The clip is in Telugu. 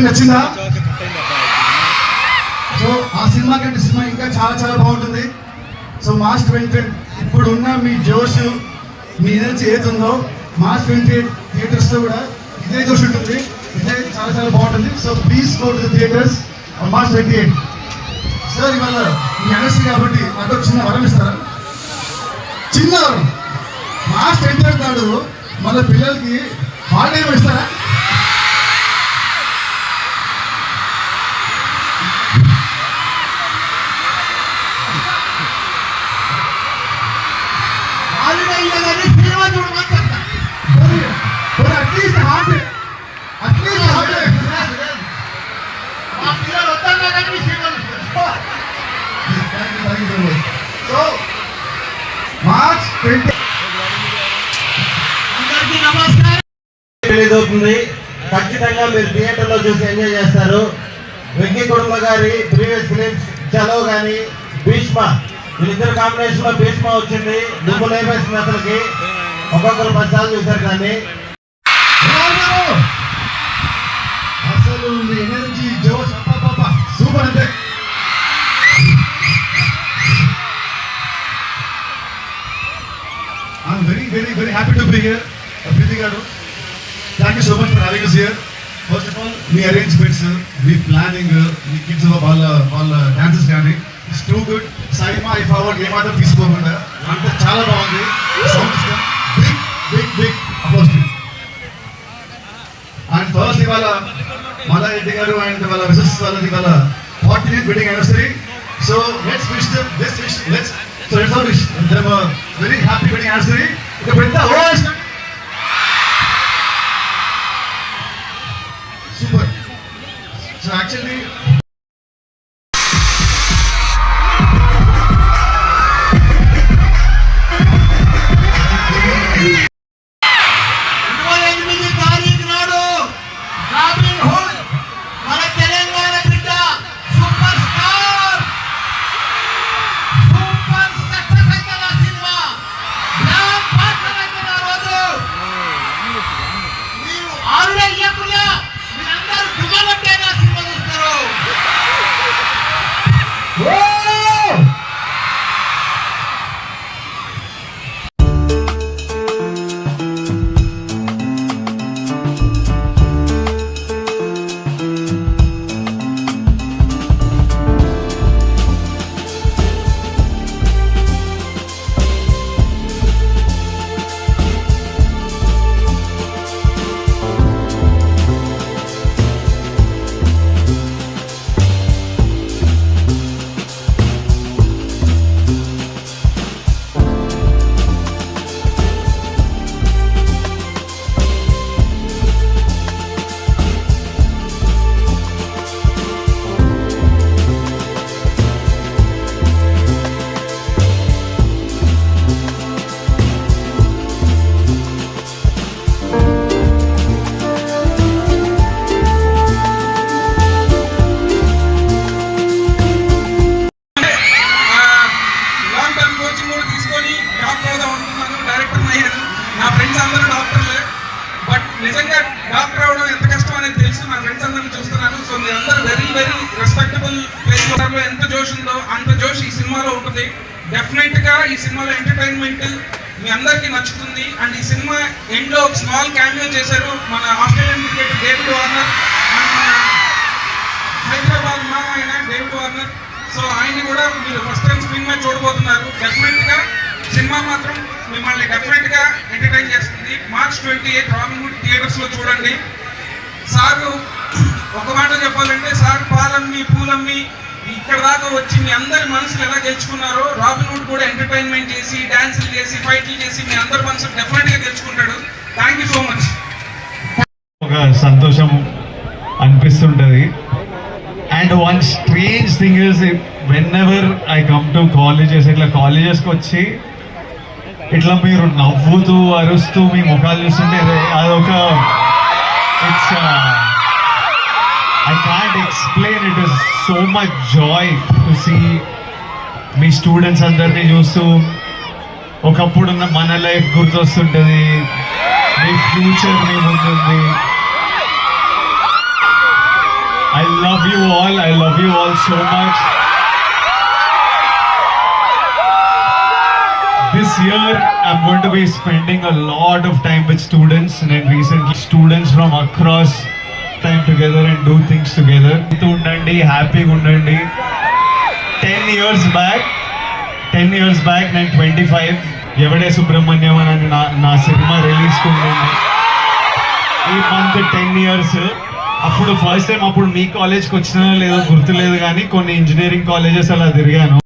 మీకు నచ్చిందా? సో ఆ సినిమా కంటే సినిమా ఇంకా చాలా చాలా బాగుంటుంది. సో మార్చ్ ట్వంటీ ఇప్పుడు ఉన్న మీ జోష్ మీ ఎనర్జీ ఏదుందో మార్చ్ ట్వంటీ థియేటర్స్లో కూడా ఇదే జోష్ ఉంటుంది. ఇదే చాలా చాలా బాగుంటుంది. So please go to theatres March twenty eight sir ఇవాళ మీ అనర్సీ కాబట్టి నాకు ఒక చిన్న వరం ఇస్తారా? చిన్న వరం. మార్చ్ ట్వంటీ ఎయిట్ నాడు మన పిల్లలకి హాలిడే ఇస్తారా? మా పిల్లలు సో మార్చ్ ట్వంటీ అందరికీ నమస్కారం రిలీజ్ అవుతుంది ఖచ్చితంగా మీరు థియేటర్లో చూసి ఎంజాయ్ చేస్తారు. వెంకీ కుటుంబ గారి ప్రీవియస్ ఫిలిమ్స్ చలో కానీ భీష్మ. వీళ్ళిద్దరు కాంబినేషన్లో భీష్మ వచ్చింది. దుమ్ము లేపేసింది అతనికి. ఒక్కొక్కరు పది చూశారు కానీ. అసలు ఎనర్జీ జోష్ సూపర్ అంటే. I'm very very very happy to here గారు thank you so much for having here first of all me arrangements మీ ప్లానింగ్ మీ కిడ్స్ వాళ్ళ వాళ్ళ డాన్సెస్ కానీ it's too good SIIMA if forward ఏ మాత్రం తీసుకోకుండా అంతా చాలా బాగుంది. Sound system big big big approach and first ఇవాళ మల్లారెడ్డి గారు అండ్ వాళ్ళ మిసెస్ వాళ్ళది ఇవాళ forty building anniversary so let's wish them let's wish let's so let's all wish them very happy building anniversary ఇక పెద్ద ఓఎస్ సూపర్ సో యాక్చువల్లీ కోచింగ్ కూడా తీసుకొని డాక్టర్ అవుదాం అనుకున్నాను. డైరెక్టర్ అయ్యాను నా ఫ్రెండ్స్ అందరూ డాక్టర్లే. బట్ నిజంగా డాక్టర్ అవడం ఎంత కష్టం అనేది తెలుసు. నా ఫ్రెండ్స్ అందరిని చూస్తున్నాను. సో మీరందరూ వెరీ వెరీ రెస్పెక్టబుల్ ప్లేస్లో ఎంత జోష్ ఉందో అంత జోష్ ఈ సినిమాలో ఉంటుంది. డెఫినెట్గా ఈ సినిమాలో ఎంటర్టైన్మెంట్ మీ అందరికీ నచ్చుతుంది. అండ్ ఈ సినిమా ఎండ్లో ఒక స్మాల్ క్యామియో చేశారు మన Australian cricket David Warner. March twenty eight రామిన్వుడ్ థియేటర్స్లో చూడండి. సారు ఒక మాట చెప్పాలంటే సార్ పాలమ్మి పూలమ్మి ఇక్కడ దాకా వచ్చి మీ అందరి మనసులు ఎలా గెలుచుకున్నారో రాబిన్హుడ్ కూడా ఎంటర్టైన్మెంట్ చేసి డాన్సులు చేసి ఫైట్లు చేసి మీ అందరి మనసులు డెఫినెట్గా గెలుచుకుంటాడు. థ్యాంక్ యూ సో మచ్ ఒక సంతోషం అనిపిస్తుంటది. And one strange thing is whenever I come to colleges ఇట్లా కాలేజెస్కి వచ్చి ఇట్లా మీరు నవ్వుతూ అరుస్తూ మీ ముఖాలు చూస్తుంటే అదే- అదొక it's I can't explain it is so much joy to see me students అందరినీ చూస్తూ ఒకప్పుడున్న మన లైఫ్ గుర్తొస్తుంటుంది. మీ ఫ్యూచర్ మీ ముందుంది. I love you all I love you all so much This year, I'm going to be spending a lot of time with students. And recently students from across time together and do things together. ఉండండి హ్యాపీగా ఉండండి ten years back ten years back నేను ట్వంటీ ఫైవ్ ఎవడే సుబ్రహ్మణ్యం అని నా నా సినిమా రిలీజ్ ఉండండి ఈ మంత్ టెన్ ఇయర్స్ అప్పుడు ఫస్ట్ టైం అప్పుడు మీ కాలేజ్కి వచ్చినా లేదో గుర్తులేదు కానీ కొన్ని ఇంజనీరింగ్ కాలేజెస్ అలా తిరిగాను.